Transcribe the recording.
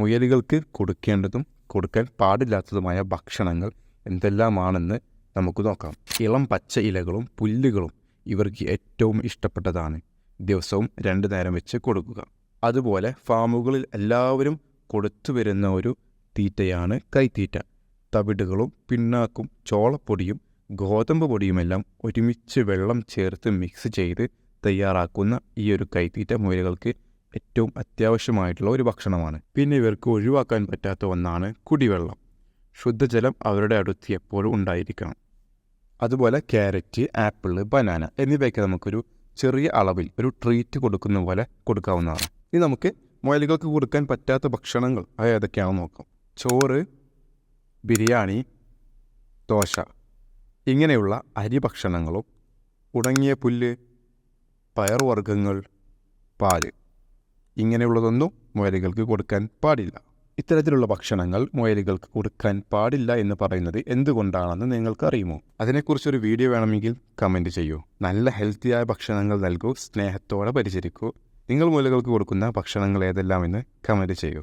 മുയലുകൾക്ക് കൊടുക്കേണ്ടതും കൊടുക്കാൻ പാടില്ലാത്തതുമായ ഭക്ഷണങ്ങൾ എന്തെല്ലാമാണെന്ന് നമുക്ക് നോക്കാം. ഇളം പച്ച ഇലകളും പുല്ലുകളും ഇവർക്ക് ഏറ്റവും ഇഷ്ടപ്പെട്ടതാണ്. ദിവസവും രണ്ട് നേരം വെച്ച് കൊടുക്കുക. അതുപോലെ ഫാമുകളിൽ എല്ലാവരും കൊടുത്തു വരുന്ന ഒരു തീറ്റയാണ് കൈത്തീറ്റ. തവിടുകളും പിണ്ണാക്കും ചോളപ്പൊടിയും ഗോതമ്പ് പൊടിയുമെല്ലാം ഒരുമിച്ച് വെള്ളം ചേർത്ത് മിക്സ് ചെയ്ത് തയ്യാറാക്കുന്ന ഈ ഒരു കൈത്തീറ്റ മുയലുകൾക്ക് ഏറ്റവും അത്യാവശ്യമായിട്ടുള്ള ഒരു ഭക്ഷണമാണ്. പിന്നെ ഇവർക്ക് ഒഴിവാക്കാൻ പറ്റാത്ത ഒന്നാണ് കുടിവെള്ളം. ശുദ്ധജലം അവരുടെ അടുത്ത് എപ്പോഴും ഉണ്ടായിരിക്കണം. അതുപോലെ ക്യാരറ്റ് ആപ്പിൾ ബനാന എന്നിവയൊക്കെ നമുക്കൊരു ചെറിയ അളവിൽ ഒരു ട്രീറ്റ് കൊടുക്കുന്ന പോലെ കൊടുക്കാവുന്നതാണ്. ഇനി നമുക്ക് മുയലുകൾക്ക് കൊടുക്കാൻ പറ്റാത്ത ഭക്ഷണങ്ങൾ അത് ഏതൊക്കെയാണെന്ന് നോക്കാം. ചോറ് ബിരിയാണി ദോശ ഇങ്ങനെയുള്ള അരി ഭക്ഷണങ്ങളും ഉണങ്ങിയ പുല്ല് പയർവർഗങ്ങൾ പാൽ ഇങ്ങനെയുള്ളതൊന്നും മുയലുകൾക്ക് കൊടുക്കാൻ പാടില്ല. ഇത്തരത്തിലുള്ള ഭക്ഷണങ്ങൾ മുയലുകൾക്ക് കൊടുക്കാൻ പാടില്ല എന്ന് പറയുന്നത് എന്തുകൊണ്ടാണെന്ന് നിങ്ങൾക്കറിയുമോ? അതിനെക്കുറിച്ചൊരു വീഡിയോ വേണമെങ്കിൽ കമന്റ് ചെയ്യൂ. നല്ല ഹെൽത്തിയായ ഭക്ഷണങ്ങൾ നൽകൂ സ്നേഹത്തോടെ പരിചരിക്കൂ. നിങ്ങൾ മുയലുകൾക്ക് കൊടുക്കുന്ന ഭക്ഷണങ്ങൾ ഏതെല്ലാം എന്ന് കമന്റ് ചെയ്യൂ.